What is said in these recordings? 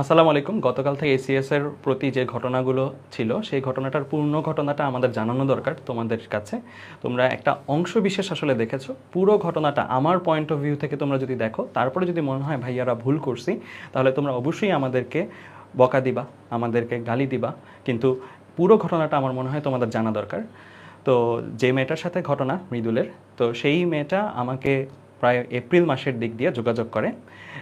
আসসালামু আলাইকুম। গতকাল থেকে এসিএস এর প্রতি যে ঘটনাগুলো ছিল, সেই ঘটনাটার পূর্ণ ঘটনাটা আমাদের জানানো দরকার তোমাদের কাছে। তোমরা একটা অংশ বিশেষ আসলে দেখেছ। পুরো ঘটনাটা আমার পয়েন্ট অফ ভিউ থেকে তোমরা যদি দেখো, তারপরে যদি মনে হয়, ভাইয়ারা ভুল করছি, তাহলে তোমরা অবশ্যই আমাদেরকে বকা দিবা, আমাদেরকে গালি দিবা। কিন্তু পুরো ঘটনাটা আমার মনে হয় তোমাদের জানা দরকার। তো যে মেয়েটার সাথে ঘটনা মৃদুলের, তো সেই মেয়েটা আমাকে প্রায় এপ্রিল মাসের দিক দিয়ে যোগাযোগ করে।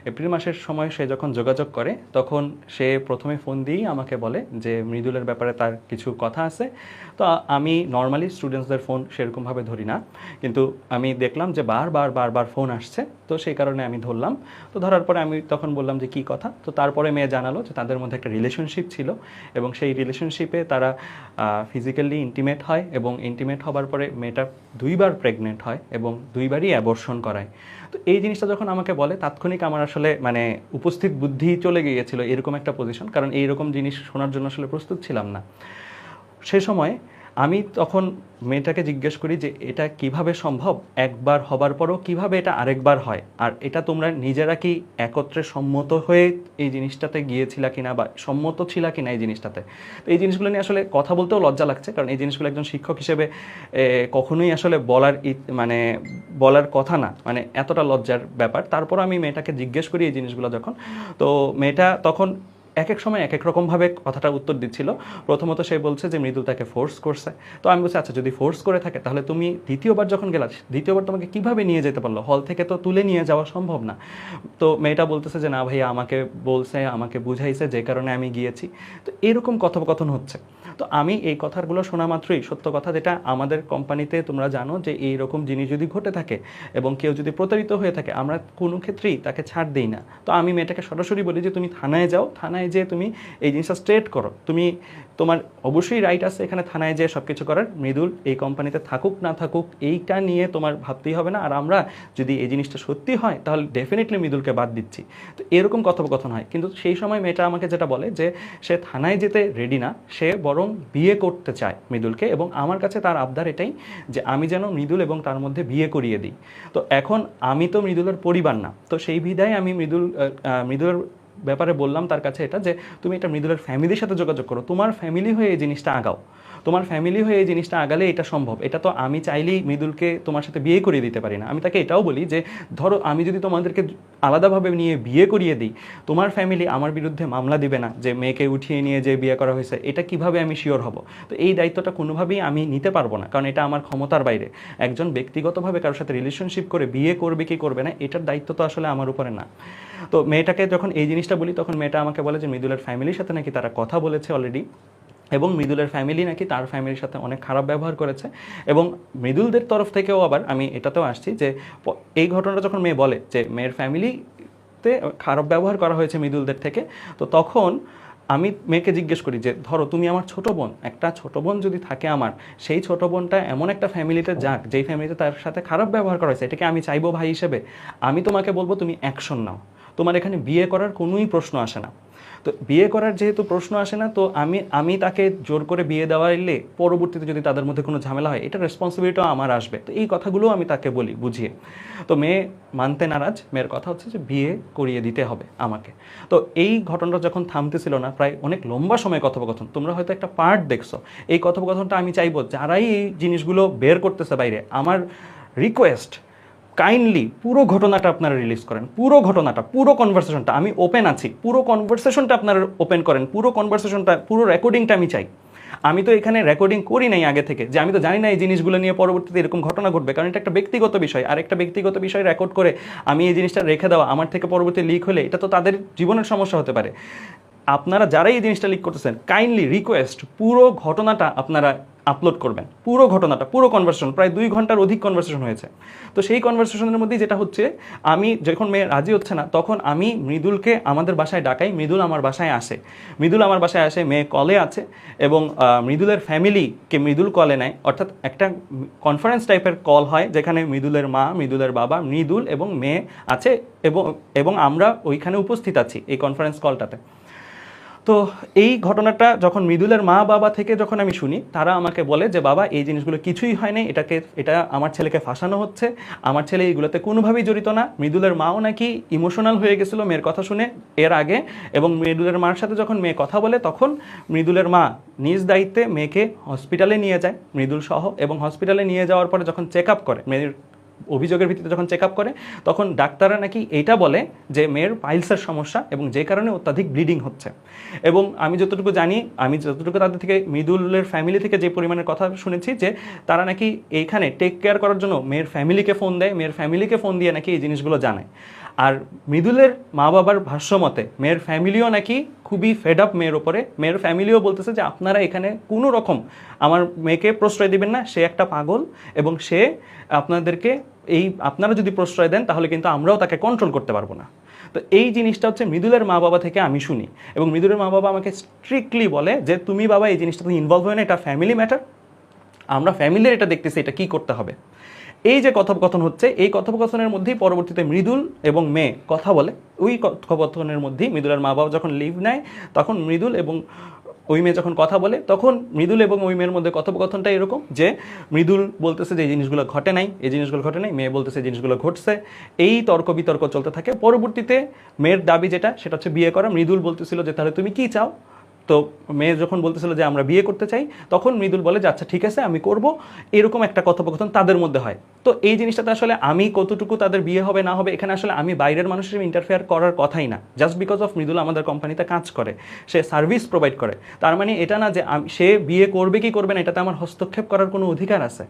এপ্রিল মাসের সময় সে যখন যোগাযোগ করে, তখন সে প্রথমে ফোন দিয়েই আমাকে বলে যে, মৃদুলের ব্যাপারে তার কিছু কথা আছে। তো আমি নর্মালি স্টুডেন্টসদের ফোন সেরকমভাবে ধরি না। কিন্তু আমি দেখলাম যে বারবার বারবার ফোন আসছে। তো সেই কারণে আমি ধরলাম। তো ধরার পরে আমি তখন বললাম যে, কী কথা? তো তারপরে মেয়ে জানালো যে, তাদের মধ্যে একটা রিলেশনশিপ ছিল এবং সেই রিলেশনশিপে তারা ফিজিক্যালি ইন্টিমেট হয় এবং ইন্টিমেট হবার পরে মেয়েটা দুইবার প্রেগনেন্ট হয় এবং দুইবারই অ্যাবর্শন করায়। তো এই জিনিসটা যখন আমাকে বলে, তাৎক্ষণিক আমার আসলে মানে উপস্থিত বুদ্ধি চলে গিয়েছিল এরকম একটা পজিশন কারণ এইরকম জিনিস শোনার জন্য আসলে প্রস্তুত ছিলাম না। সে সময় আমি তখন মেয়েটাকে জিজ্ঞেস করি যে, এটা কীভাবে সম্ভব? একবার হবার পরও কীভাবে এটা আরেকবার হয়? আর এটা তোমরা নিজেরা কি একত্রে সম্মত হয়ে এই জিনিসটাতে গিয়েছিলা কিনা বা সম্মত ছিলা কিনা এই জিনিসটাতে? তো এই জিনিসগুলো নিয়ে আসলে কথা বলতেও লজ্জা লাগছে, কারণ এই জিনিসগুলো একজন শিক্ষক হিসেবে কখনোই আসলে বলার মানে বলার কথা না মানে এতটা লজ্জার ব্যাপার। তারপর আমি মেয়েটাকে জিজ্ঞেস করি এই জিনিসগুলো যখন। তো মেয়েটা তখন এক এক সময় এক এক রকমভাবে কথাটা উত্তর দিচ্ছিল। প্রথমত সে বলছে যে, মৃদু তাকে ফোর্স করছে। তো আমি বলছি আচ্ছা যদি ফোর্স করে থাকে, তাহলে তুমি দ্বিতীয়বার যখন গেলা, দ্বিতীয়বার তোমাকে কীভাবে নিয়ে যেতে পারল? হল থেকে তো তুলে নিয়ে যাওয়া সম্ভব না। তো মেয়েটা বলতেছে যে, না ভাইয়া, আমাকে বলছে, আমাকে বুঝাইছে, যে কারণে আমি গিয়েছি। তো এরকম কথোপকথন হচ্ছে। তো আমি এই কথাগুলো শোনা মাত্রই সত্য কথা যেটা আমাদের কোম্পানিতে তোমরা জানো যে এই রকম জিনিস যদি ঘটে থাকে এবং কেউ যদি প্রতারিত হয়ে থাকে, আমরা কোনো ক্ষেত্রেই তাকে ছাড় দিই না। তো আমি মেয়েটাকে সরাসরি বলি যে, তুমি থানায় যাও, থানায় যেয়ে তুমি এই জিনিসটা স্ট্রেট করো। তুমি তোমার অবশ্যই রাইট আছে এখানে থানায় যেয়ে সব কিছু করার। মৃদুল, এই কোম্পানিতে থাকুক, না থাকুক, এইটা নিয়ে তোমার ভাবতেই হবে না। আর আমরা যদি এই জিনিসটা সত্যি হয়, তাহলে ডেফিনেটলি মৃদুলকে বাদ দিচ্ছি। তো এরকম কথোপকথন হয়। কিন্তু সেই সময় মেয়েটা আমাকে যেটা বলে যে, সে থানায় যেতে রেডি না। সে বরং বিয়ে করতে চায় মৃদুলকে এবং আমার কাছে তার আবদার এটাই যে আমি যেন মৃদুল এবং তার মধ্যে বিয়ে করিয়ে দিই। তো এখন আমি তো মৃদুলের পরিবার না, তো সেই বিধায় আমি মৃদুল মৃদুলের ব্যাপারে বললাম তার কাছে এটা যে, তুমি এটা মৃদুলের ফ্যামিলির সাথে যোগাযোগ করো। তোমার ফ্যামিলি হয়ে এই জিনিসটা আগাও। তোমার ফ্যামিলি হয়ে এই জিনিসটা আগালে এটা সম্ভব। এটা তো আমি চাইলেই মৃদুলকে তোমার সাথে বিয়ে করিয়ে দিতে পারি না। আমি তাকে এটাও বলি যে, ধরো আমি যদি তোমাদেরকে আলাদাভাবে নিয়ে বিয়ে করিয়ে দিই, তোমার ফ্যামিলি আমার বিরুদ্ধে মামলা দিবে না যে, মেয়েকে উঠিয়ে নিয়ে যে বিয়ে করা হয়েছে, এটা কীভাবে আমি শিওর হব? তো এই দায়িত্বটা কোনোভাবেই আমি নিতে পারব না, কারণ এটা আমার ক্ষমতার বাইরে। একজন ব্যক্তিগতভাবে কারোর সাথে রিলেশনশিপ করে বিয়ে করবে কি করবে না, এটার দায়িত্ব তো আসলে আমার উপরে না। তো মেয়েটাকে যখন এই জিনিসটা বলি, তখন মেয়েটা আমাকে বলে যে, মৃদুলের ফ্যামিলির সাথে নাকি তারা কথা বলেছে অলরেডি এবং মৃদুলের ফ্যামিলি নাকি তার ফ্যামিলির সাথে অনেক খারাপ ব্যবহার করেছে। এবং মৃদুলদের তরফ থেকেও আবার আমি এটাতেও আসছি যে এই ঘটনাটা যখন মেয়ে বলে যে, মেয়ের ফ্যামিলিতে খারাপ ব্যবহার করা হয়েছে মৃদুলদের থেকে, তো তখন আমি মেয়েকে জিজ্ঞেস করি যে, ধরো তুমি আমার ছোট বোন, একটা ছোট বোন যদি থাকে আমার, সেই ছোট বোনটা এমন একটা ফ্যামিলিতে যাক, যেই ফ্যামিলিতে তার সাথে খারাপ ব্যবহার করা হয়েছে, এটাকে আমি চাইব ভাই হিসেবে, আমি তোমাকে বলব তুমি অ্যাকশন নাও। তোমার এখানে বিয়ে করার কোনোই প্রশ্ন আসে না। তো বিয়ে করার যেহেতু প্রশ্ন আসে না, তো আমি আমি তাকে জোর করে বিয়ে দেওয়াইলে পরবর্তীতে যদি তাদের মধ্যে কোনো ঝামেলা হয়, এটা রেসপন্সিবিলিটিও আমার আসবে। তো এই কথাগুলো আমি তাকে বলি, বুঝিয়ে। তো মেয়ে মানতে নারাজ। মেয়ের কথা হচ্ছে যে বিয়ে করিয়ে দিতে হবে আমাকে। তো এই ঘটনাটা যখন থামতেছিল না, প্রায় অনেক লম্বা সময় কথোপকথন, তোমরা হয়তো একটা পার্ট দেখছ। এই কথোপকথনটা আমি চাইব, যারাই এই জিনিসগুলো বের করতেছে বাইরে, আমার রিকোয়েস্ট কাইন্ডলি পুরো ঘটনাটা আপনারা রিলিজ করেন, পুরো ঘটনাটা, পুরো কনভারসেশনটা আমি ওপেন আছি, পুরো কনভারসেশনটা আপনারা ওপেন করেন, পুরো কনভারসেশনটা পুরো রেকর্ডিংটা আমি চাই। আমি তো এখানে রেকর্ডিং করি নাই আগে থেকে, যে আমি তো জানি না এই জিনিসগুলো নিয়ে পরবর্তীতে এরকম ঘটনা ঘটবে, কারণ এটা একটা ব্যক্তিগত বিষয়, আর একটা ব্যক্তিগত বিষয় রেকর্ড করে আমি এই জিনিসটা রেখে দেওয়া, আমার থেকে পরবর্তী লিক হলে এটা তো তাদের জীবনের সমস্যা হতে পারে। আপনারা যারাই এই জিনিসটা লিক করতেছেন কাইন্ডলি রিকোয়েস্ট পুরো ঘটনাটা আপনারা আপলোড করবেন। পুরো ঘটনাটা, পুরো কনভারসেশন প্রায় দুই ঘণ্টার অধিক কনভারসেশন হয়েছে। তো সেই কনভারসেশনের মধ্যেই যেটা হচ্ছে, আমি যখন মেয়ে রাজি হচ্ছে না, তখন আমি মৃদুলকে আমাদের বাসায় ডাকাই, মৃদুল আমার বাসায় আসে। মৃদুল আমার বাসায় আসে, মেয়ে কলে আছে এবং মৃদুলের ফ্যামিলিকে মৃদুল কলে নেয়। অর্থাৎ একটা কনফারেন্স টাইপের কল হয়, যেখানে মৃদুলের মা, মৃদুলের বাবা, মৃদুল এবং মেয়ে আছে এবং এবং আমরা ওইখানে উপস্থিত আছি এই কনফারেন্স কলটাতে তো এই ঘটনাটা যখন মৃদুলের মা বাবা থেকে যখন আমি শুনি, তারা আমাকে বলে যে, বাবা, এই জিনিসগুলো কিছুই হয়নি, এটাকে, এটা আমার ছেলেকে ফাঁসানো হচ্ছে, আমার ছেলে এইগুলোতে কোনোভাবেই জড়িত না। মৃদুলের মাও নাকি ইমোশনাল হয়ে গেছিল মেয়ের কথা শুনে এর আগে এবং মৃদুলের মার সাথে যখন মেয়ে কথা বলে, তখন মৃদুলের মা নিজ দায়িত্বে মেয়েকে হসপিটালে নিয়ে যায়, মৃদুল সহ, এবং হসপিটালে নিয়ে যাওয়ার পরে যখন চেক আপ করে, মেয়ের অভিযোগের ভিত্তিতে যখন চেক করে, তখন ডাক্তাররা নাকি এইটা বলে যে মেয়ের পাইলসের সমস্যা এবং যে কারণে অত্যাধিক ব্লিডিং হচ্ছে। এবং আমি যতটুকু জানি, আমি যতটুকু তাদের থেকে, মৃদুলের ফ্যামিলি থেকে যে পরিমাণের কথা শুনেছি যে তারা নাকি এইখানে টেক কেয়ার করার জন্য মেয়ের ফ্যামিলিকে ফোন দেয়, মেয়ের ফ্যামিলিকে ফোন দিয়ে নাকি এই জিনিসগুলো জানায়। আর মৃদুলের মা বাবার ভাষ্য মতে, মেয়ের ফ্যামিলিও নাকি খুবই ফেড আপ মেয়ের ওপরে মেয়ের ফ্যামিলিও বলতেছে যে, আপনারা এখানে কোনো রকম আমার মেয়েকে প্রশ্রয় দিবেন না, সে একটা পাগল এবং সে আপনাদেরকে এই, আপনারা যদি প্রশ্রয় দেন, তাহলে কিন্তু আমরাও তাকে কন্ট্রোল করতে পারব না। তো এই জিনিসটা হচ্ছে মৃদুলের মা বাবা থেকে আমি শুনি এবং মৃদুলের মা বাবা আমাকে স্ট্রিক্টলি বলে যে, তুমি বাবা, এই জিনিসটাতে ইনভলভ হয় না এটা ফ্যামিলি ম্যাটার আমরা ফ্যামিলির এটা দেখতেছি, এটা কি করতে হবে? এই যে কথোপকথন হচ্ছে, এই কথোপকথনের মধ্যেই পরবর্তীতে মৃদুল এবং মেয়ে কথা বলে। ওই কথোপকথনের মধ্যেই মৃদুলের মা বাবা যখন লিভ নেয়, তখন মৃদুল এবং ওই মেয়ে যখন কথা বলে, তখন মৃদুল এবং ওই মেয়ের মধ্যে কথোপকথনটা এরকম যে মৃদুল বলতেছে যে, এই জিনিসগুলো ঘটে নাই, এই জিনিসগুলো ঘটে নাই। মেয়ে বলতেছে জিনিসগুলো ঘটছে। এই তর্ক বিতর্ক চলতে থাকে। পরবর্তীতে মেয়ের দাবি যেটা, সেটা হচ্ছে বিয়ে করা। মৃদুল বলতেছিল যে, তাহলে তুমি কি চাও? তো মেয়ে যখন বলতেছিল যে আমরা বিয়ে করতে চাই, তখন মৃদুল বলে, যে আচ্ছা ঠিক আছে, আমি করব। এরকম একটা কথোপকথন তাদের মধ্যে হয়। তো এই জিনিসটাতে আসলে আমি কতটুকু তাদের বিয়ে হবে, না হবে, এখানে আসলে আমি বাইরের মানুষের ইন্টারফেয়ার করার কথাই না। জাস্ট বিকজ অফ মৃদুল আমাদের কোম্পানিতে কাজ করে, সে সার্ভিস প্রোভাইড করে। তার মানে এটা না যে সে বিয়ে করবে কি করবে না, এটাতে আমার হস্তক্ষেপ করার কোনো অধিকার আছে।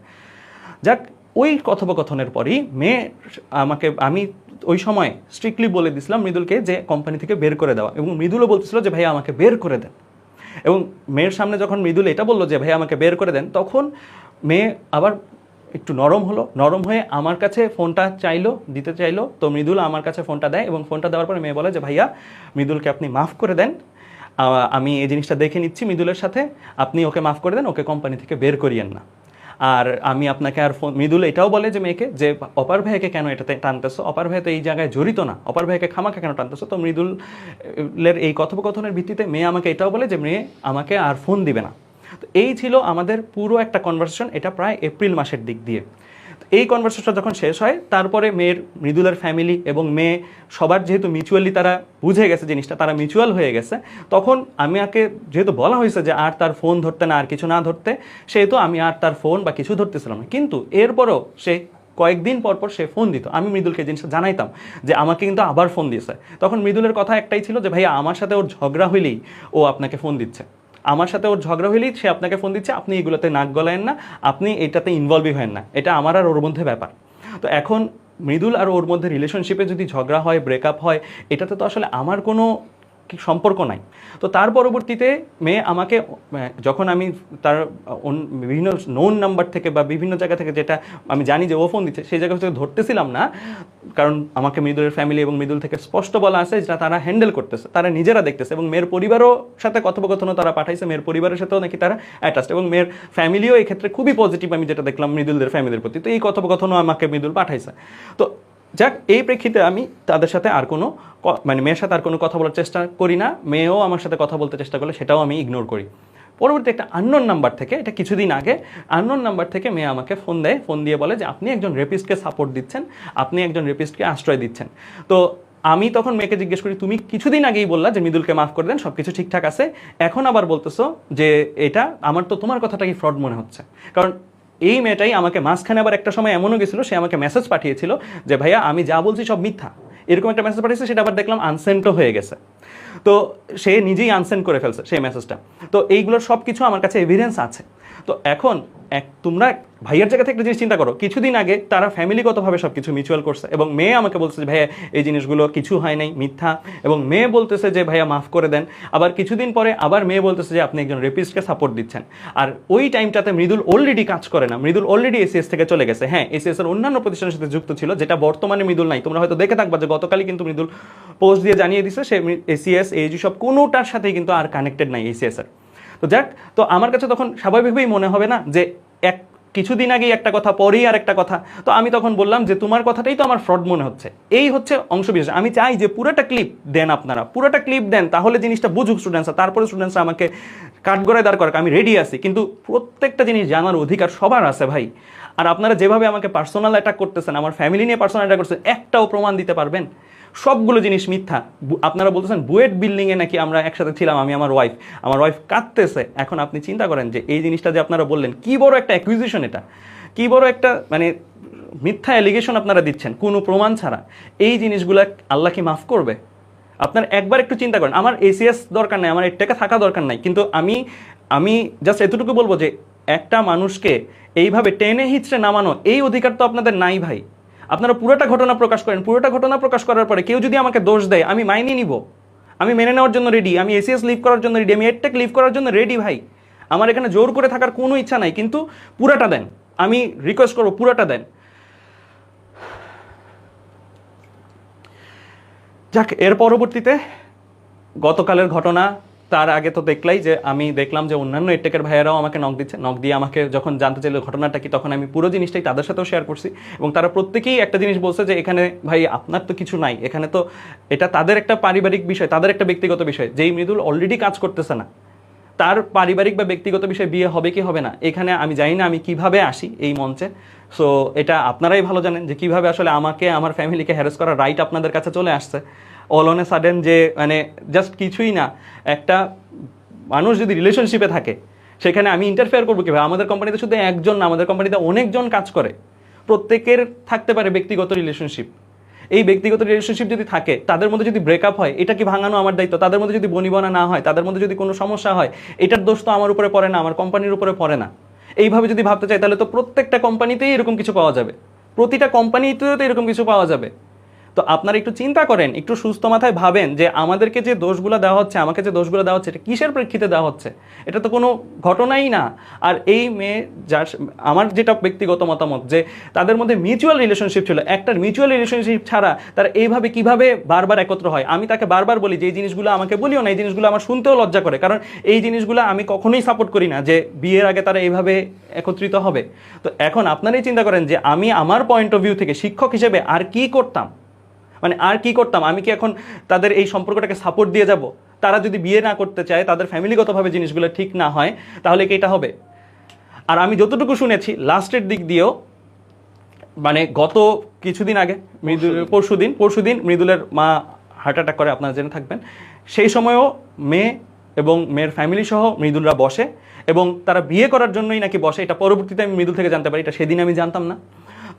যাক, ওই কথোপকথনের পরই মেয়ে আমাকে, আমি ওই সময় স্ট্রিক্টলি বলে দিছিলাম মৃদুলকে যে কোম্পানি থেকে বের করে দেওয়া। এবং মৃদুলও বলতেছিল যে ভাই আমাকে বের করে দেন। এবং মেয়ের সামনে যখন মৃদুল এটা বলল যে, ভাই, আমাকে বের করে দেন, তখন মেয়ে আবার একটু নরম হলো। নরম হয়ে আমার কাছে ফোনটা চাইলো, দিতে চাইলো। তো মৃদুল আমার কাছে ফোনটা দেয় এবং ফোনটা দেওয়ার পরে মেয়ে বলে যে, ভাইয়া, মৃদুলকে আপনি মাফ করে দেন। আমি এই জিনিসটা দেখে নিচ্ছি মৃদুলের সাথে। আপনি ওকে মাফ করে দেন, ওকে কোম্পানি থেকে বের করিয়েন না। আর আমি আপনাকে আর ফোন, মৃদুল এটাও বলে যে মেয়েকে যে অপার ভাইকে কেন এটাতে টানতেছো? অপার ভাই তো এই জায়গায় জড়িত না। অপার ভাইকে খামাকে কেন টানতেছো? তো মৃদুলের এই কথোপকথনের ভিত্তিতে মেয়ে আমাকে এটাও বলে যে মেয়ে আমাকে আর ফোন দিবে না। তো এই ছিল আমাদের পুরো একটা কনভারসেশন এটা প্রায় এপ্রিল মাসের দিক দিয়ে। এই কনভারসেশন যখন শেষ হয়, তারপরে মেয়ের মৃদুলের ফ্যামিলি এবং মেয়ে সবার যেহেতু মিউচুয়ালি তারা বুঝে গেছে জিনিসটা, তারা মিউচুয়াল হয়ে গেছে, তখন আমি আগে যেহেতু বলা হয়েছে যে আর তার ফোন ধরতে না, আর কিছু না ধরতে, সেহেতু আমি আর তার ফোন বা কিছু ধরতেছিলাম না। কিন্তু এরপরও সে কয়েকদিন পর পর সে ফোন দিত। আমি মৃদুলকে জিনিসটা জানাইতাম যে আমাকে কিন্তু আবার ফোন দিয়েছে। তখন মৃদুলের কথা একটাই ছিল যে, ভাইয়া, আমার সাথে ওর ঝগড়া হইলেই ও আপনাকে ফোন দিচ্ছে। আমার সাথে ওর ঝগড়া হইলেই সে আপনাকে ফোন দিচ্ছে, আপনি এগুলোতে নাক গলায়েন না, আপনি এটাতে ইনভলভই হয়েন না। এটা আমার আর ওর মধ্যে ব্যাপার। তো এখন মৃদুল আর ওর মধ্যে রিলেশনশিপে যদি ঝগড়া হয় ব্রেকআপ হয়, এটাতে তো আসলে আমার কোনো সম্পর্ক নাই। তো তার পরবর্তীতে মেয়ে আমাকে যখন আমি তার বিভিন্ন নোন নাম্বার থেকে বা বিভিন্ন জায়গা থেকে যেটা আমি জানি যে ও ফোন দিচ্ছে, সেই জায়গা থেকে ধরতেছিলাম না। কারণ আমাকে মৃদুলের ফ্যামিলি এবং মৃদুল থেকে স্পষ্ট বলা আছে যেটা তারা হ্যান্ডেল করতেছে, তারা নিজেরা দেখতেছে এবং মেয়ের পরিবারও সাথে কথোপকথনও তারা পাঠাইছে, মেয়ের পরিবারের সাথেও নাকি তারা অ্যাটাচড এবং মেয়ের ফ্যামিলিও এই ক্ষেত্রে খুবই পজিটিভ আমি যেটা দেখলাম মৃদুলদের ফ্যামিলির প্রতি। তো এই কথোপকথনও আমাকে মৃদুল পাঠাইছে। তো যাক, এই প্রেক্ষিতে আমি তাদের সাথে আর কোনো মানে মেয়ের সাথে আর কোনো কথা বলার চেষ্টা করি না। মেয়েও আমার সাথে কথা বলতে চেষ্টা করলে সেটাও আমি ইগনোর করি। পরবর্তী একটা আননোন নাম্বার থেকে, এটা কিছুদিন আগে আননোন নাম্বার থেকে মেয়ে আমাকে ফোন দেয়। ফোন দিয়ে বলে যে, আপনি একজন রেপিস্টকে সাপোর্ট দিচ্ছেন। আপনি একজন রেপিস্টকে আশ্রয় দিচ্ছেন। তো আমি তখন মেয়েকে জিজ্ঞেস করি, তুমি কিছুদিন আগেই বললা যে মৃদুলকে মাফ করে দেন সব কিছু ঠিকঠাক আছে। এখন আবার বলতেছো যে এটা, আমার তো তোমার কথাটা কি ফ্রড মনে হচ্ছে। কারণ এই মেয়েটাই আমাকে মাঝখানে আবার একটা সময় এমনও গেছিল, সে আমাকে মেসেজ পাঠিয়েছিল যে, ভাইয়া, আমি যা বলছি সব মিথ্যা। এরকম একটা মেসেজ পাঠিয়েছে, সেটা আবার দেখলাম আনসেন্টও হয়ে গেছে। তো সে নিজেই আনসেন্ট করে ফেলছে সেই মেসেজটা তো এইগুলোর সব কিছু আমার কাছে এভিডেন্স আছে। তো এখন এক, তোমরা ভাইয়ার জায়গা থেকে একটা জিনিস চিন্তা করো। কিছুদিন আগে তারা ফ্যামিলিগতভাবে সব কিছু মিউচুয়াল করছে এবং মেয়ে আমাকে বলছে যে, ভাইয়া, এই জিনিসগুলো কিছু হয় নাই, মিথ্যা। এবং মেয়ে বলতেছে যে, ভাইয়া, মাফ করে দেন। আবার কিছুদিন পরে আবার মেয়ে বলতেছে যে, আপনি একজন রেপিস্টকে সাপোর্ট দিচ্ছেন। আর ওই টাইমটাতে মৃদুল অলরেডি কাজ করে না। মৃদুল অলরেডি এসিএস থেকে চলে গেছে। হ্যাঁ এসিএস এর অন্যান্য প্রতিষ্ঠানের সাথে যুক্ত ছিল, যেটা বর্তমানে মৃদুল নাই। তোমরা হয়তো দেখে থাকবা যে, গতকালই কিন্তু মৃদুল পোস্ট দিয়ে জানিয়ে দিছে, সে এসিএস এইজি সব কোনোটার সাথেই কিন্তু আর কানেক্টেড নাই এসিএস এর। তো যাক, তো আমার কাছে তখন স্বাভাবিকভাবেই মনে হবে না যে এক, কিছুদিন আগেই একটা কথা, পরেই আর একটা কথা। তো আমি তখন বললাম যে তোমার কথাটাই তো আমার ফ্রড মনে হচ্ছে। এই হচ্ছে অংশ বিশেষ আমি চাই যে পুরোটা ক্লিপ দেন আপনারা। পুরোটা ক্লিপ দেন, তাহলে জিনিসটা বুঝুক স্টুডেন্টসরা তারপরে স্টুডেন্টসরা আমাকে কাঠগড়ায় দাঁড় করাক। আমি রেডি আছি। কিন্তু প্রত্যেকটা জিনিস জানার অধিকার সবার আছে ভাই। আর আপনারা যেভাবে আমাকে পার্সোনাল অ্যাটাক করতেছেন, আমার ফ্যামিলি নিয়ে পার্সোনাল অ্যাটাক করতেছেন, একটাও প্রমাণ দিতে পারবেন? সবগুলো জিনিস মিথ্যা। আপনারা বলতেছেন, বুয়েট বিল্ডিংয়ে নাকি আমরা একসাথে ছিলাম, আমি আমার ওয়াইফ আমার ওয়াইফ কাঁদতেছে। এখন আপনি চিন্তা করেন যে, এই জিনিসটা যে আপনারা বললেন, কি বড় একটা অ্যাকুইজিশন এটা? কি বড় একটা মানে মিথ্যা অ্যালিগেশন আপনারা দিচ্ছেন, কোনো প্রমাণ ছাড়া। এই জিনিসগুলো আল্লাহ কি মাফ করবে? আপনার একবার একটু চিন্তা করেন। আমার এসিএস দরকার নাই, আমার এর টাকা থাকা দরকার নাই, কিন্তু আমি আমি জাস্ট এতটুকু বলব যে, একটা মানুষকে এইভাবে টেনে হিচড়ে নামানো, এই অধিকার তো আপনাদের নাই ভাই। আপনারা পুরোটা ঘটনা প্রকাশ করেন, পুরোটা ঘটনা প্রকাশ করার পরে কেউ যদি আমাকে দোষ দেয়, আমি মাইনে নিব। আমি মেনে নেওয়ার জন্য রেডি আমি এসিএস লিভ করার জন্য রেডি আমি এডটেক লিভ করার জন্য রেডি ভাই। আমার এখানে জোর করে থাকার কোনো ইচ্ছা নাই, কিন্তু পুরাটা দেন। আমি রিকোয়েস্ট করব, পুরাটা দেন। যাক, এর পরবর্তীতে গতকালের ঘটনা তার আগে তো দেখলাই যে আমি দেখলাম যে অন্যান্য এটেকের ভাইয়েরাও আমাকে নক দিচ্ছে নক দিয়ে আমাকে যখন জানতে চাইলো ঘটনাটা কি, তখন আমি পুরো জিনিসটাই তাদের সাথেও শেয়ার করছি এবং তারা প্রত্যেকেই একটা জিনিস বলছে যে এখানে, ভাই, আপনার তো কিছু নাই, এখানে তো এটা তাদের একটা পারিবারিক বিষয়, তাদের একটা ব্যক্তিগত বিষয়, যেই মৃদুল অলরেডি কাজ করতেছে না, তার পারিবারিক বা ব্যক্তিগত বিষয়ে বিয়ে হবে কি হবে না, এখানে আমি জানি না আমি কীভাবে আসি এই মঞ্চে। সো এটা আপনারাই ভালো জানেন যে কীভাবে আসলে আমাকে, আমার ফ্যামিলিকে হ্যারেস করার রাইট আপনাদের কাছে চলে আসছে। অল অন এ সাডেন যে মানে জাস্ট কিছুই না। একটা মানুষ যদি রিলেশনশিপে থাকে, সেখানে আমি ইন্টারফেয়ার করব কীভাবে? আমাদের কোম্পানিতে শুধু একজন না, আমাদের কোম্পানিতে অনেকজন কাজ করে। প্রত্যেকের থাকতে পারে ব্যক্তিগত রিলেশনশিপ এই ব্যক্তিগত রিলেশনশিপ যদি থাকে, তাদের মধ্যে যদি ব্রেকআপ হয়, এটা কি ভাঙানো আমার দায়িত্ব? তাদের মধ্যে যদি বনিবনা না হয়, তাদের মধ্যে যদি কোনো সমস্যা হয়, এটার দোষ তো আমার উপরে পড়ে না, আমার কোম্পানির উপরে পড়ে না। এইভাবে যদি ভাবতে চাই, তাহলে তো প্রত্যেকটা কোম্পানিতেই এরকম কিছু পাওয়া যাবে। প্রতিটা কোম্পানিতেও তো এরকম কিছু পাওয়া যাবে। তো আপনারা একটু চিন্তা করেন, একটু সুস্থ মাথায় ভাবেন যে আমাদেরকে যে দোষগুলো দেওয়া হচ্ছে, আমাকে যে দোষগুলো দেওয়া হচ্ছে, এটা কিসের প্রেক্ষিতে দেওয়া হচ্ছে? এটা তো কোনো ঘটনাই না। আর এই মেয়ে যার, আমার যেটা ব্যক্তিগত মতামত যে তাদের মধ্যে মিউচুয়াল রিলেশনশিপ ছিল, একটার মিউচুয়াল রিলেশনশিপ ছাড়া তারা এইভাবে কীভাবে বারবার একত্র হয়? আমি তাকে বারবার বলি যে, এই জিনিসগুলো আমাকে বলিও না, এই জিনিসগুলো আমার শুনতেও লজ্জা করে। কারণ এই জিনিসগুলো আমি কখনোই সাপোর্ট করি না যে বিয়ের আগে তারা এইভাবে একত্রিত হবে। তো এখন আপনারাই চিন্তা করেন যে আমি আমার পয়েন্ট অফ ভিউ থেকে শিক্ষক হিসেবে আর কি করতাম? মানে আর কি করতাম? আমি কি এখন তাদের এই সম্পর্কটাকে সাপোর্ট দিয়ে যাব? তারা যদি বিয়ে না করতে চায় তাদের ফ্যামিলিগতভাবে জিনিসগুলো ঠিক না হয় তাহলে কি এটা হবে? আর আমি যতটুকু শুনেছি লাস্টের দিক দিয়েও মানে গত কিছুদিন আগে মৃদুল পরশুদিন। পরশুদিন মৃদুলের মা হার্ট অ্যাটাক করে আপনারা জেনে থাকবেন। সেই সময়ও মেয়ে এবং মেয়ের ফ্যামিলি সহ মৃদুলরা বসে এবং তারা বিয়ে করার জন্যই নাকি বসে এটা পরবর্তীতে আমি মৃদুল থেকে জানতে পারি এটা সেদিন আমি জানতাম না।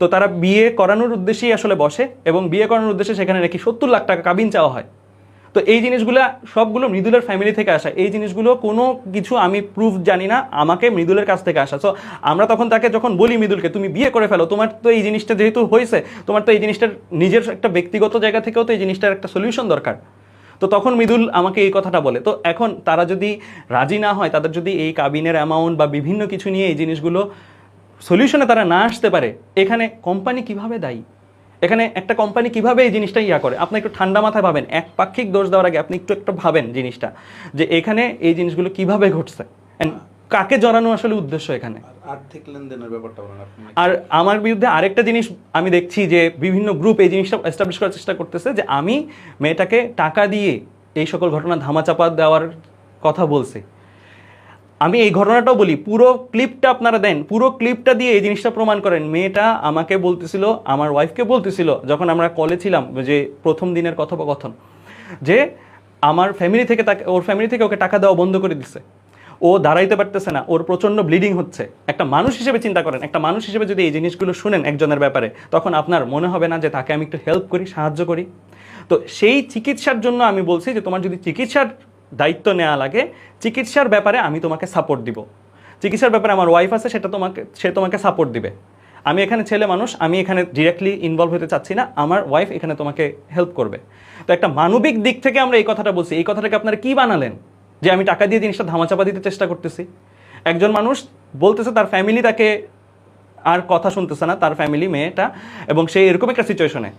তো তারা বিয়ে করানোর উদ্দেশ্যেই আসলে বসে এবং বিয়ে করানোর উদ্দেশ্যে সেখানে নাকি সত্তর লাখ টাকা কাবিন চাওয়া হয়। তো এই জিনিসগুলো সবগুলো মৃদুলের ফ্যামিলি থেকে আসা। এই জিনিসগুলো কোনো কিছু আমি প্রুফ জানি না, আমাকে মৃদুলের কাছ থেকে আসা। সো আমরা তখন তাকে যখন বলি, মৃদুলকে, তুমি বিয়ে করে ফেলো। তোমার তো এই জিনিসটা যেহেতু হয়েছে, তোমার তো এই জিনিসটার নিজের একটা ব্যক্তিগত জায়গা থেকেও তো এই জিনিসটার একটা সলিউশন দরকার। তো তখন মৃদুল আমাকে এই কথাটা বলে। তো এখন তারা যদি রাজি না হয়, তাদের যদি এই কাবিনের অ্যামাউন্ট বা বিভিন্ন কিছু নিয়ে এই জিনিসগুলো সলিউশনে তারা না আসতে পারে এখানে কোম্পানি কীভাবে দায়ী? এখানে একটা কোম্পানি কীভাবে এই জিনিসটা ইয়া করে? আপনি একটু ঠান্ডা মাথায় ভাবেন এক পাক্ষিক দোষ দেওয়ার আগে আপনি একটু একটু ভাবেন জিনিসটা যে এখানে এই জিনিসগুলো কীভাবে ঘটছে? কাকে জড়ানো আসলে উদ্দেশ্য এখানে? আর্থিক লেনদেনের ব্যাপারটা আর আমার বিরুদ্ধে আরেকটা জিনিস আমি দেখছি যে বিভিন্ন গ্রুপ এই জিনিসটা এস্টাবলিশ করার চেষ্টা করতেছে যে আমি মেয়েটাকে টাকা দিয়ে এই সকল ঘটনা ধামাচাপা দেওয়ার কথা বলছি। আমি এই ঘটনাটাও বলি, পুরো ক্লিপটা আপনারা দেন, পুরো ক্লিপটা দিয়ে এই জিনিসটা প্রমাণ করেন। মেয়েটা আমাকে বলতেছিল, আমার ওয়াইফকে বলতেছিল, যখন আমরা কলে ছিলাম, যে প্রথম দিনের কথোপকথন, যে আমার ফ্যামিলি থেকে তাকে, ওর ফ্যামিলি থেকে ওকে টাকা দেওয়া বন্ধ করে দিছে। ও দাঁড়াইতে পারতেছে না, ওর প্রচণ্ড ব্লিডিং হচ্ছে। একটা মানুষ হিসেবে চিন্তা করেন, একটা মানুষ হিসেবে যদি এই জিনিসগুলো শুনেন একজনের ব্যাপারে, তখন আপনার মনে হবে না যে তাকে আমি একটু হেল্প করি, সাহায্য করি। তো সেই চিকিৎসার জন্য আমি বলছি যে, তোমার যদি চিকিৎসার দায়িত্ব নেওয়া লাগে, চিকিৎসার ব্যাপারে আমি তোমাকে সাপোর্ট দিব। চিকিৎসার ব্যাপারে আমার ওয়াইফ আছে, সেটা তোমাকে সে তোমাকে সাপোর্ট দিবে। আমি এখানে ছেলে মানুষ, আমি এখানে ডিরেক্টলি ইনভলভ হতে চাচ্ছি না, আমার ওয়াইফ এখানে তোমাকে হেল্প করবে। তো একটা মানবিক দিক থেকে আমরা এই কথাটা বলছি। এই কথাটাকে আপনারা কী বানালেন? যে আমি টাকা দিয়ে জিনিসটা ধামাচাপা দিতে চেষ্টা করতেছি। একজন মানুষ বলতেছে তার ফ্যামিলি তাকে আর কথা শুনতেছে না, তার ফ্যামিলি মেয়েটা, এবং সে এরকম একটা সিচুয়েশনে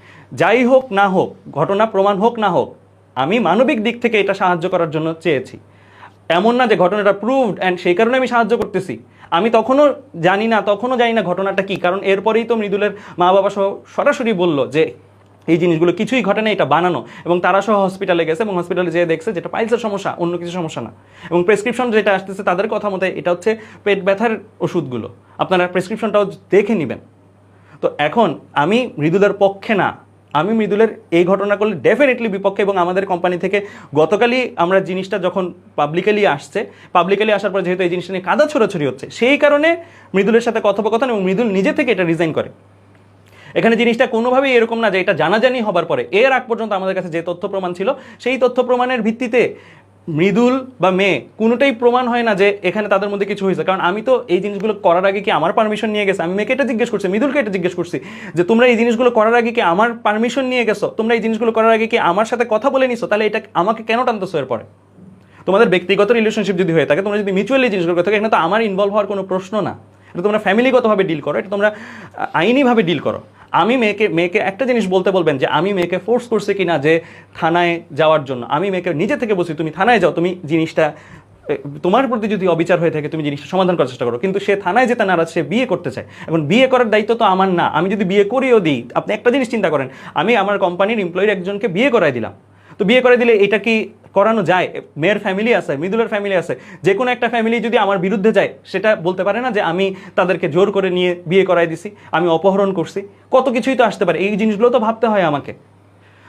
যাই হোক না হোক, ঘটনা প্রমাণ হোক না হোক আমি মানবিক দিক থেকে এটা সাহায্য করার জন্য চেয়েছি। এমন না যে ঘটনাটা প্রুভড অ্যান্ড সেই কারণে আমি সাহায্য করতেছি। আমি তখনও জানি না, তখনও জানি না ঘটনাটা কি, কারণ এরপরেই তো মৃদুলের মা বাবা সহ সরাসরি বলল যে, এই জিনিসগুলো কিছুই ঘটে না, এটা বানানো। এবং তারা সহ হসপিটালে গেছে এবং হসপিটালে যেয়ে দেখছে যেটা পাইলসের সমস্যা, অন্য কিছু সমস্যা না। এবং প্রেসক্রিপশন যেটা আসতেছে তাদের কথা মতে এটা হচ্ছে পেট ব্যথার ওষুধগুলো। আপনারা প্রেসক্রিপশনটাও দেখে নেবেন। তো এখন আমি মৃদুলের পক্ষে না। আমি মৃদুলের এই ঘটনা করলে ডেফিনেটলি বিপক্ষে এবং আমাদের কোম্পানি থেকে গতকালই আমরা জিনিসটা যখন পাবলিকালি আসছে পাবলিকালি আসার পর যেহেতু এই জিনিসটা নিয়ে কাদা ছড়াছড়ি হচ্ছে, সেই কারণে মৃদুলের সাথে কথোপকথন এবং মৃদুল নিজে থেকে এটা রিজাইন করে। এখানে জিনিসটা কোনোভাবেই এরকম না যে এটা জানাজানি হবার পরে, এর আগ পর্যন্ত আমাদের কাছে যে তথ্য প্রমাণ ছিল, সেই তথ্য প্রমাণের ভিত্তিতে মৃদুল বা মেয়ে, কোনোটাই প্রমাণ হয় না যে এখানে তাদের মধ্যে কিছু হয়েছে। কারণ আমি তো এই জিনিসগুলো করার আগে কি আমার পারমিশন নিয়ে গেছে? আমি মেয়েকে এটা জিজ্ঞেস করছি, মৃদুলকে এটা জিজ্ঞেস করছি যে, তোমরা এই জিনিসগুলো করার আগে কি আমার পারমিশন নিয়ে গেছো? তোমরা এই জিনিসগুলো করার আগে কি আমার সাথে কথা বলে নিছো? তাহলে এটা আমাকে কেন টানতেছো এরপরে? তোমাদের ব্যক্তিগত রিলেশনশিপ যদি হয়ে থাকে, তোমরা যদি মিউচুয়ালি জিনিসগুলো করে থাকে, এখানে তো আমার ইনভলভ হওয়ার কোনো প্রশ্ন না। এটা তোমরা ফ্যামিলিগতভাবে ডিল করো, এটা তোমরা আইনিভাবে ডিল করো। আমি মেয়েকে মেয়েকে একটা জিনিস বলতে বলবেন যে আমি মেয়েকে ফোর্স করছি কিনা যে থানায় যাওয়ার জন্য। আমি মেয়েকে নিজে থেকে বলছি, তুমি থানায় যাও, তুমি জিনিসটা তোমার প্রতি যদি অবিচার হয়ে থাকে, তুমি জিনিসটা সমাধান করার চেষ্টা করো। কিন্তু সে থানায় যেতে নারাজ, সে বিয়ে করতে চায়। এখন বিয়ে করার দায়িত্ব তো আমার না। আমি যদি বিয়ে করিও দিই, আপনি একটা জিনিস চিন্তা করেন, আমি আমার কোম্পানির এমপ্লয়ির একজনকে বিয়ে করাই দিলাম। তো বিয়ে করে দিলে এটা কি করানো যায়, মেয়ের ফ্যামিলি আছে, মৃদুলের ফ্যামিলি আছে যে কোনো একটা ফ্যামিলি যদি আমার বিরুদ্ধে যায়, সেটা বলতে পারে না যে আমি তাদেরকে জোর করে নিয়ে বিয়ে করাই দিছি, আমি অপহরণ করছি, কত কিছুই তো আসতে পারে, এই জিনিসগুলো তো ভাবতে হয় আমাকে।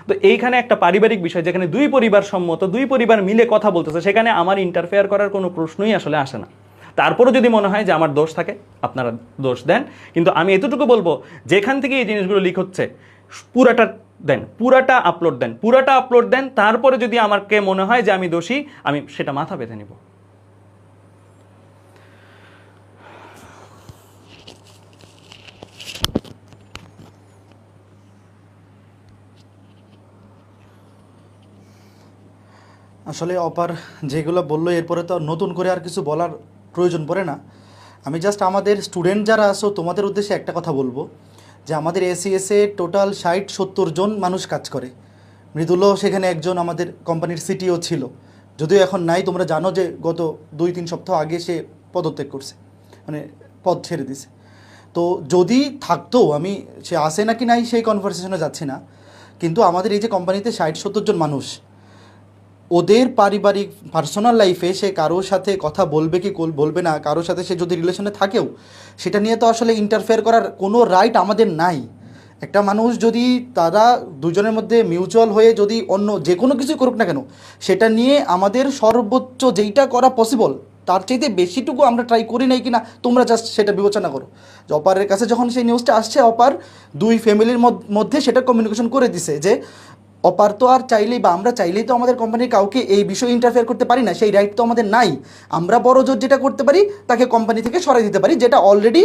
তো এইখানে একটা পারিবারিক বিষয়, যেখানে দুই পরিবার সম্মত, দুই পরিবার মিলে কথা বলতেছে, সেখানে আমার ইন্টারফেয়ার করার কোনো প্রশ্নই আসলে আসে না। তারপরও যদি মনে হয় যে আমার দোষ থাকে, আপনারা দোষ দেন, কিন্তু আমি এতটুকু বলব, যেখান থেকে এই জিনিসগুলো লিক হচ্ছে পুরাটা দেন, পুরাটা আপলোড দেন, পুরাটা আপলোড দেন, তারপরে যদি আমাকে মনে হয় যে আমি দোষী, আমি সেটা মাথা বেঁধে নিব। আসলে অপার যেগুলো বলল, এরপরে তো নতুন করে আর কিছু বলার প্রয়োজন পড়ে না। আমি জাস্ট আমাদের স্টুডেন্ট যারা আসো তোমাদের উদ্দেশ্যে একটা কথা বলব। যে আমাদের এসিএসে টোটাল ষাট, সত্তর জন মানুষ কাজ করে। মৃদুলও সেখানে একজন আমাদের কোম্পানির সিটিও ছিল। যদিও এখন নাই, তোমরা জানো যে গত দুই, তিন সপ্তাহ আগে সে পদত্যাগ করছে মানে পদ ছেড়ে দিছে। তো যদি থাকতো, আমি, সে আসে নাকি নাই সেই কনভারসেশনে যাচ্ছি না। কিন্তু আমাদের এই যে কোম্পানিতে ষাট, সত্তর জন মানুষ ওদের পারিবারিক পার্সোনাল লাইফে সে কারোর সাথে কথা বলবে কি বলবে না, কারোর সাথে সে যদি রিলেশনে থাকেও, সেটা নিয়ে তো আসলে ইন্টারফেয়ার করার কোনো রাইট আমাদের নাই। একটা মানুষ যদি তারা দুজনের মধ্যে মিউচুয়াল হয়ে যদি অন্য যে কোনো কিছু করুক না কেন, সেটা নিয়ে আমাদের সর্বোচ্চ যেইটা করা পসিবল তার চাইতে বেশিটুকু আমরা ট্রাই করি নাই কিনা, তোমরা জাস্ট সেটা বিবেচনা করো। যে অপারের কাছে যখন সেই নিউজটা আসছে, অপার দুই ফ্যামিলির মধ্যে সেটা কমিউনিকেশন করে দিছে যে অপার তো আর চাইলেই বা আমরা চাইলেই তো আমাদের কোম্পানির কাউকে এই বিষয়ে ইন্টারফেয়ার করতে পারি না, সেই রাইট তো আমাদের নাই। আমরা বড় জোর যেটা করতে পারি, তাকে কোম্পানি থেকে সরাই দিতে পারি, যেটা অলরেডি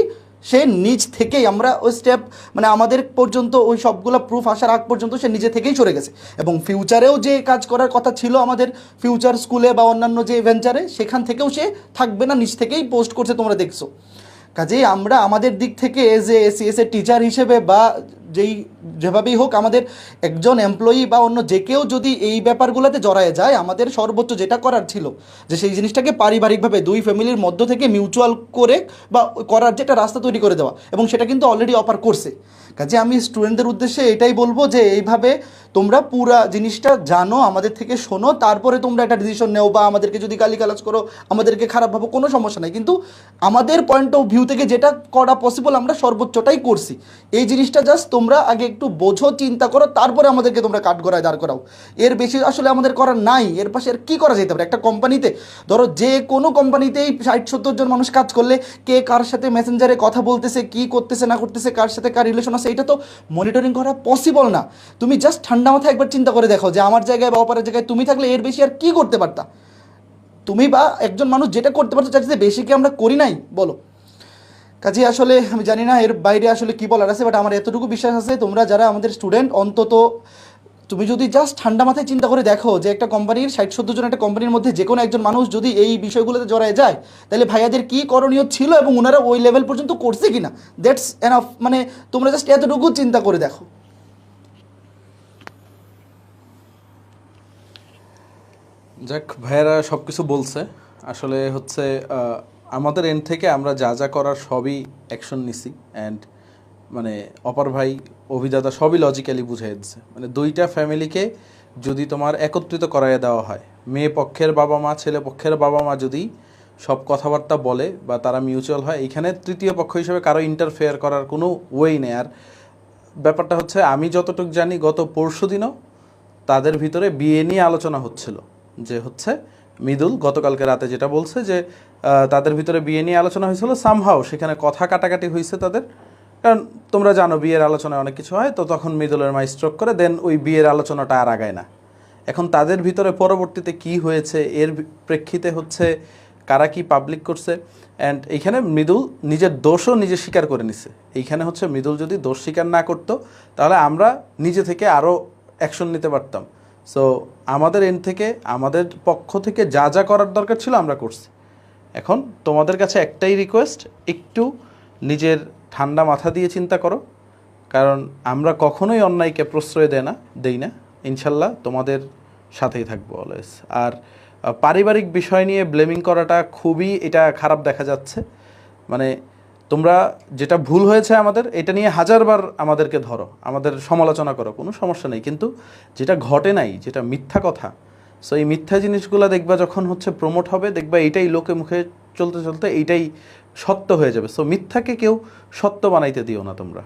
সে নিজ থেকেই আমরা ওই স্টেপ মানে আমাদের পর্যন্ত ওই সবগুলো প্রুফ আসার আগ পর্যন্ত সে নিজে থেকেই সরে গেছে। এবং ফিউচারেও যে কাজ করার কথা ছিল আমাদের ফিউচার স্কুলে বা অন্যান্য যে ভেঞ্চারে সেখান থেকেও সে থাকবে না, নিজ থেকেই পোস্ট করছে, তোমরা দেখছ। কাজেই আমরা আমাদের দিক থেকে এজ এ এসিএস এর টিচার হিসেবে বা যেই যেভাবেই হোক, আমাদের একজন এমপ্লয়ি বা অন্য যে কেউ যদি এই ব্যাপারগুলোতে জড়ায় যায়, আমাদের সর্বোচ্চ যেটা করার ছিল যে সেই জিনিসটাকে পারিবারিকভাবে দুই ফ্যামিলির মধ্য থেকে মিউচুয়াল করে বা করার যেটা রাস্তা তৈরি করে দেওয়া, এবং সেটা কিন্তু অলরেডি অফার করছে। কাজে আমি স্টুডেন্টদের উদ্দেশ্যে এটাই বলব যে, এইভাবে তোমরা পুরা জিনিসটা জানো, আমাদের থেকে শোনো, তারপরে তোমরা একটা ডিসিশন নেও বা আমাদেরকে যদি গালিগালাজ করো, আমাদেরকে খারাপ ভাবো, কোনো সমস্যা নাই। কিন্তু আমাদের পয়েন্ট অফ ভিউ থেকে যেটা করা পসিবল আমরা সর্বোচ্চটাই করছি। এই জিনিসটা জাস্ট তোমরা আগে একটু বোঝো, চিন্তা করো, তারপরে আমাদেরকে তোমরা কাঠ গড়ায় দাঁড় করাও। এর বেশি আসলে আমাদের করার নাই, এর পাশে আর কী করা যেতে পারে? একটা কোম্পানিতে, ধরো যে কোনো কোম্পানিতেই ষাট, সত্তর জন মানুষ কাজ করলে কে কার সাথে মেসেঞ্জারে কথা বলতেছে, কি করতেছে, না করতেছে, কার সাথে কার রিলেশন আছে, এটা তো মনিটরিং করা পসিবল না। তুমি জাস্ট ঠান্ডা মাথায় একবার চিন্তা করে দেখো যে আমার জায়গায় বা অপারের জায়গায় তুমি থাকলে এর বেশি আর কি করতে পারতা? তুমি বা একজন মানুষ যেটা করতে পারতো চেয়ে বেশি কি আমরা করি নাই? বলো। কাজে আসলে আমি জানি না এর বাইরে আসলে কি বলার আছে বাট আমার এতটুকু বিশ্বাস আছে, তোমরা যারা আমাদের স্টুডেন্ট অন্তত তুমি যদি জাস্ট ঠান্ডা মাথায় চিন্তা করে দেখো যে একটা কোম্পানির ষাট সত্তর জন একটা কোম্পানির মধ্যে যে কোনো একজন মানুষ যদি এই বিষয়গুলোতে জড়ায় যায়, তাহলে ভাইয়াদের কী করণীয় ছিল এবং ওনারা ওই লেভেল পর্যন্ত করছে কিনা? দ্যাটস এনাফ মানে তোমরা জাস্ট এতটুকু চিন্তা করে দেখো। যাক, ভাইয়েরা সব কিছু বলছে। আসলে হচ্ছে আমাদের এন্ড থেকে আমরা যা যা করার সবই অ্যাকশন নিছি অ্যান্ড মানে অপার ভাই, অভিদাতা সবই লজিক্যালি বুঝিয়ে দিচ্ছে মানে দুইটা ফ্যামিলিকে যদি তোমার একত্রিত করাইয়া দেওয়া হয়, মেয়ে পক্ষের বাবা মা, ছেলে পক্ষের বাবা মা যদি সব কথাবার্তা বলে বা তারা মিউচুয়াল হয় এখানে তৃতীয় পক্ষ হিসেবে কারও ইন্টারফেয়ার করার কোনো ওয়েই নেই। আর ব্যাপারটা হচ্ছে, আমি যতটুকু জানি, গত পরশু দিনও তাদের ভিতরে বিয়ে নিয়ে আলোচনা হচ্ছিল যে হচ্ছে মৃদুল গতকালকে রাতে যেটা বলছে যে তাদের ভিতরে বিয়ে নিয়ে আলোচনা হয়েছিল। সামহাও সেখানে কথা কাটাকাটি হয়েছে তাদের। কারণ তোমরা জানো বিয়ের আলোচনায় অনেক কিছু হয়, তো তখন মৃদুলের মা স্ট্রোক করে দেন ওই বিয়ের আলোচনাটা আর আগায় না। এখন তাদের ভিতরে পরবর্তীতে কি হয়েছে, এর প্রেক্ষিতে হচ্ছে কারা কি পাবলিক করছে অ্যান্ড এইখানে মৃদুল নিজের দোষও নিজে স্বীকার করে নিছে। এইখানে হচ্ছে মৃদুল যদি দোষ স্বীকার না করতো, তাহলে আমরা নিজে থেকে আরও অ্যাকশন নিতে পারতাম। সো আমাদের এন্ড থেকে, আমাদের পক্ষ থেকে যা যা করার দরকার ছিল আমরা করছি। এখন তোমাদের কাছে একটাই রিকোয়েস্ট একটু নিজের ঠান্ডা মাথা দিয়ে চিন্তা করো। কারণ আমরা কখনোই অন্যায়কে প্রশ্রয় দেয় না, দেই না। ইনশাল্লাহ তোমাদের সাথেই থাকব অলওয়েজ আর পারিবারিক বিষয় নিয়ে ব্লেমিং করাটা খুবই এটা খারাপ দেখা যাচ্ছে। মানে তোমরা যেটা ভুল হয়েছে আমাদের, এটা নিয়ে হাজারবার আমাদেরকে ধরো। আমাদের সমালোচনা করো, কোনো সমস্যা নেই। কিন্তু যেটা ঘটে নাই, যেটা মিথ্যা কথা সো এই মিথ্যা জিনিসগুলো দেখবা যখন হচ্ছে প্রমোট হবে, দেখবা এইটাই লোকে মুখে চলতে চলতে এইটাই সত্য হয়ে যাবে। সো মিথ্যাকে কেউ সত্য বানাইতে দিও না তোমরা।